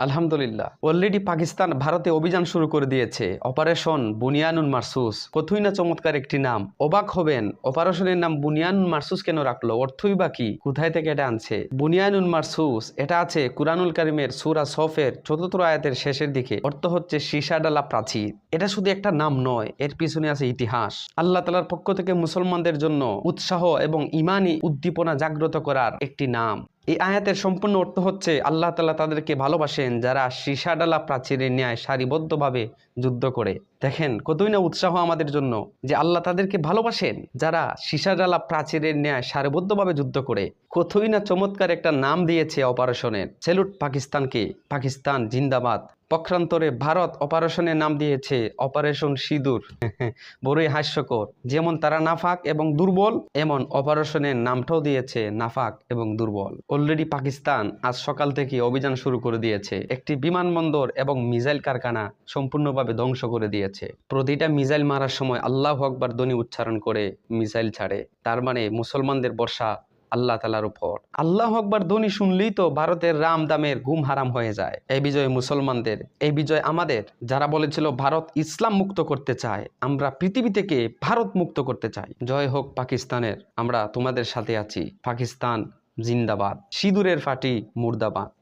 আলহামদুলিল্লাহ। অলরেডি পাকিস্তান ভারতে অভিযান শুরু করে দিয়েছে। অপারেশন বুনিয়ানুন মারসুস। কতই না চমৎকার একটি নাম। অবাক হবেন, অপারেশনের নাম বুনিয়ানুন মারসুস কেন রাখল? অর্থই বা কি? কোথায় থেকে এটা আনছে? বুনিয়ানুন মারসুস, এটা আছে কুরআনুল কারিমের সুরা সফের চতুর্থ আয়াতের শেষের দিকে। অর্থ হচ্ছে সীসাডালা প্রাচীর। এটা শুধু একটা নাম নয়, এর পিছনে আছে ইতিহাস। আল্লাহ তালার পক্ষ থেকে মুসলমানদের জন্য উৎসাহ এবং ইমানি উদ্দীপনা জাগ্রত করার একটি নাম। এই আয়াতের সম্পূর্ণ অর্থ হচ্ছে আল্লাহ তালা তাদেরকে ভালোবাসেন যারা সীসাডালা প্রাচীরের ন্যায় সারিবদ্ধভাবে যুদ্ধ করে। দেখেন, কতই না উৎসাহ আমাদের জন্য যে আল্লাহ তাদেরকে ভালোবাসেন যারা সীসাডালা প্রাচীরের ন্যায় সারিবদ্ধভাবে যুদ্ধ করে। কতই না চমৎকার একটা নাম দিয়েছে অপারেশনের। সেলুট পাকিস্তানকে, পাকিস্তান জিন্দাবাদ। পক্ষান্তরে ভারত অপারেশনের নাম দিয়েছে অপারেশন সিঁদুর। বড়ই হাস্যকর। যেমন তারা নাফাক এবং দুর্বল, এমন অপারেশনের নামটাও দিয়েছে নাফাক এবং দুর্বল। অলরেডি পাকিস্তান আজ সকাল থেকে অভিযান শুরু করে দিয়েছে। একটি বিমানবন্দর এবং মিসাইল কারখানা সম্পূর্ণভাবে ধ্বংস করে দিয়েছে। প্রতিটা মিসাইল মারার সময় আল্লাহ আকবার ধ্বনি উচ্চারণ করে মিসাইল ছাড়ে। তার মানে মুসলমানদের বর্ষা আল্লাহ তালার উপর। আল্লাহ আকবার ধ্বনি শুনলেই তো ভারতের রাম দামের ঘুম হারাম হয়ে যায়। এই বিজয় মুসলমানদের, এই বিজয় আমাদের, যারা বলেছিল ভারত ইসলাম মুক্ত করতে চায়, আমরা পৃথিবী থেকে ভারত মুক্ত করতে চাই। জয় হোক পাকিস্তানের, আমরা তোমাদের সাথে আছি। পাকিস্তান জিন্দাবাদ। সিঁদুরের ফাটি মুর্দাবাদ।